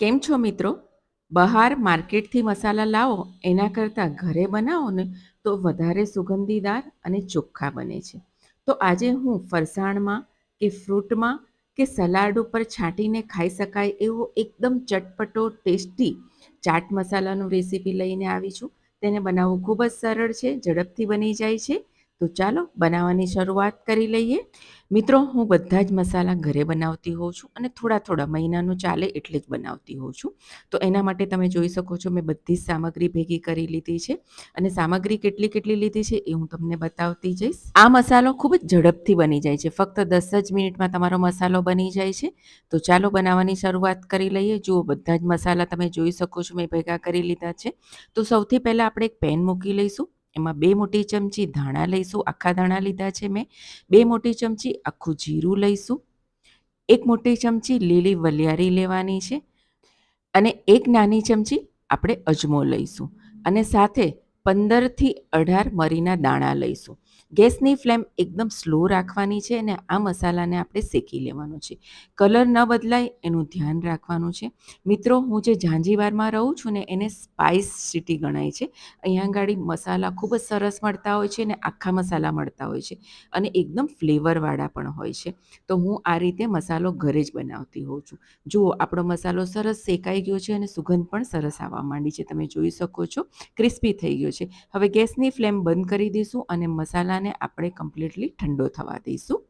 કેમ છો મિત્રો? બહાર માર્કેટથી મસાલા લાવો, એના કરતાં ઘરે બનાવો ને તો વધારે સુગંધીદાર અને ચોખ્ખા બને છે. તો આજે હું ફરસાણમાં કે ફ્રૂટમાં કે સલાડ ઉપર છાંટીને ખાઈ શકાય એવો એકદમ ચટપટો, ટેસ્ટી ચાટ મસાલાનું રેસીપી લઈને આવી છું. તેને બનાવવું ખૂબ જ સરળ છે, ઝડપથી બની જાય છે તો ચાલો બનાવવાની શરૂઆત કરી લઈએ. મિત્રો, હું બધા જ મસાલા ઘરે બનાવતી હોઉં છું અને થોડા થોડા મહિનાનું ચાલે એટલે જ બનાવતી હોઉં છું. તો એના માટે તમે જોઈ શકો છો મેં બધી જ સામગ્રી ભેગી કરી લીધી છે અને સામગ્રી કેટલી કેટલી લીધી છે એ હું તમને બતાવતી જઈશ. આ મસાલો ખૂબ જ ઝડપથી બની જાય છે. ફક્ત દસ જ મિનિટમાં તમારો મસાલો બની જાય છે. તો ચાલો બનાવવાની શરૂઆત કરી લઈએ. જુઓ, બધા જ મસાલા તમે જોઈ શકો છો મેં ભેગા કરી લીધા છે. તો સૌથી પહેલાં આપણે એક પેન મૂકી લઈશું. એમાં બે મોટી ચમચી ધાણા લઈશું, આખા ધાણા લીધા છે મેં. બે મોટી ચમચી આખું જીરું લઈશું. એક મોટી ચમચી લીલી વલિયારી લેવાની છે. અને એક નાની ચમચી આપણે અજમો લઈશું. અને સાથે પંદરથી અઢાર મરીના દાણા લઈશું. ગેસની ફ્લેમ એકદમ સ્લો રાખવાની છે અને આ મસાલાને આપણે શેકી લેવાનો છે. કલર ન બદલાય, એનું ધ્યાન રાખવાનું છે. મિત્રો, હું જે ઝાંઝીવારમાં રહું છું ને એને સ્પાઇસ સિટી ગણાય છે. અહીંયા ગાડી મસાલા ખૂબ જ સરસ મળતા હોય છે અને આખા મસાલા મળતા હોય છે અને એકદમ ફ્લેવરવાળા પણ હોય છે. તો હું આ રીતે મસાલો ઘરે જ બનાવતી હોઉં છું. જુઓ, આપણો મસાલો સરસ શેકાઈ ગયો છે અને સુગંધ પણ સરસ આવવા માંડી છે. તમે જોઈ શકો છો, ક્રિસ્પી થઈ ગયો છે. હવે ગેસની ફ્લેમ બંધ કરી દઈશું અને મસાલાને આપણે કમ્પ્લીટલી ઠંડો થવા દઈશું.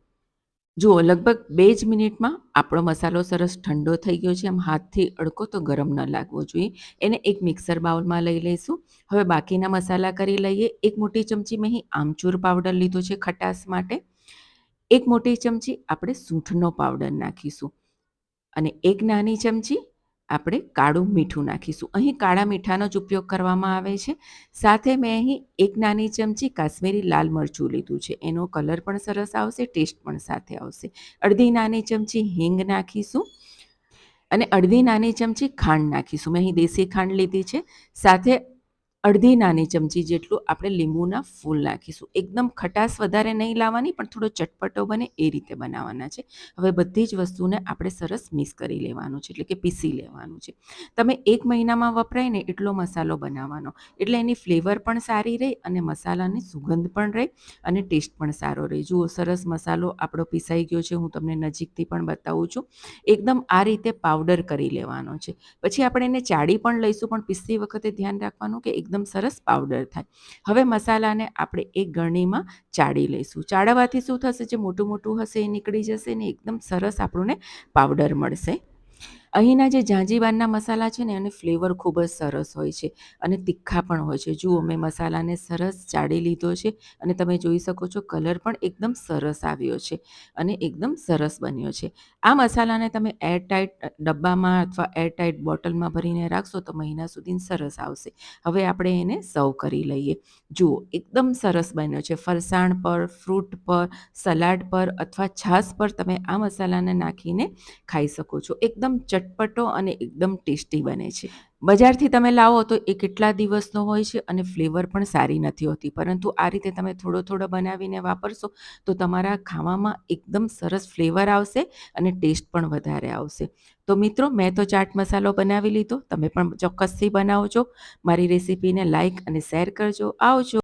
જુઓ, લગભગ બે જ મિનિટમાં આપણો મસાલો સરસ ઠંડો થઈ ગયો છે. આમ હાથથી અડકો તો ગરમ ન લાગવો જોઈએ. એને એક મિક્સર બાઉલમાં લઈ લઈશું. હવે બાકીના મસાલા કરી લઈએ. એક મોટી ચમચી મેં આમચૂર પાવડર લીધો છે ખટાશ માટે. એક મોટી ચમચી આપણે સૂંઠનો પાવડર નાખીશું. અને એક નાની ચમચી આપણે કાળું મીઠું નાખીશું. અહીં કાળા મીઠાનો જ ઉપયોગ કરવામાં આવે છે. સાથે મેં અહીં એક નાની ચમચી કાશ્મીરી લાલ મરચું લીધું છે. એનો કલર પણ સરસ આવશે, ટેસ્ટ પણ સાથે આવશે. અડધી નાની ચમચી હિંગ નાખીશું અને અડધી નાની ચમચી ખાંડ નાખીશું. મેં અહીં દેશી ખાંડ લીધી છે. સાથે અડધી નાની ચમચી જેટલું આપણે લીંબુના ફૂલ નાખીશું. એકદમ ખટાશ વધારે નહીં લાવવાની, પણ થોડો ચટપટો બને એ રીતે બનાવવાના છે. હવે બધી જ વસ્તુને આપણે સરસ મિક્સ કરી લેવાનું છે, એટલે કે પીસી લેવાનું છે. તમે એક મહિનામાં વપરાય ને એટલો મસાલો બનાવવાનો. એટલે એની ફ્લેવર પણ સારી રહે અને મસાલાની સુગંધ પણ રહે અને ટેસ્ટ પણ સારો રહે. જુઓ, સરસ મસાલો આપણો પીસાઈ ગયો છે, હું તમને નજીકથી પણ બતાવું છું. એકદમ આ રીતે પાવડર કરી લેવાનો છે. પછી આપણે એને ચાળી પણ લઈશું, પણ પીસતી વખતે ધ્યાન રાખવાનું કે એકદમ એકદમ સરસ પાવડર થાય. હવે મસાલાને આપણે એક ગરણીમાં ચાળી લઈશું. ચાળવાથી શું થશે? જે મોટું મોટું હશે એ નીકળી જશે ને એકદમ સરસ આપણને પાવડર મળશે. અહીંના જે જાંજીબારના મસાલા છે ને, એનો ફ્લેવર ખૂબ જ સરસ હોય છે અને તીખા પણ હોય છે. જુઓ, મેં મસાલાને સરસ ચાળી લીધો છે અને તમે જોઈ શકો છો કલર પણ એકદમ સરસ આવ્યો છે અને એકદમ સરસ બન્યો છે. આ મસાલાને તમે એરટાઈટ ડબ્બામાં અથવા એરટાઈટ બોટલમાં ભરીને રાખશો તો મહિના સુધી સરસ આવશે. હવે આપણે એને સર્વ કરી લઈએ. જુઓ, એકદમ સરસ બન્યો છે. ફરસાણ પર, ફ્રૂટ પર, સલાડ પર અથવા છાશ પર તમે આ મસાલાને નાખીને ખાઈ શકો છો. એકદમ ચટપટો અને એકદમ ટેસ્ટી બને છે. બજારથી તમે લાવો તો એ કેટલા દિવસનો હોય છે અને ફ્લેવર પણ સારી નથી હોતી. પરંતુ આ રીતે તમે થોડો થોડો બનાવીને વાપરશો તો તમારા ખાવામાં એકદમ સરસ ફ્લેવર આવશે અને ટેસ્ટ પણ વધારે આવશે. તો મિત્રો, મેં તો ચાટ મસાલો બનાવી લીધો. તમે પણ ચોક્કસથી બનાવજો. મારી રેસીપીને લાઇક અને શેર કરજો. આવજો.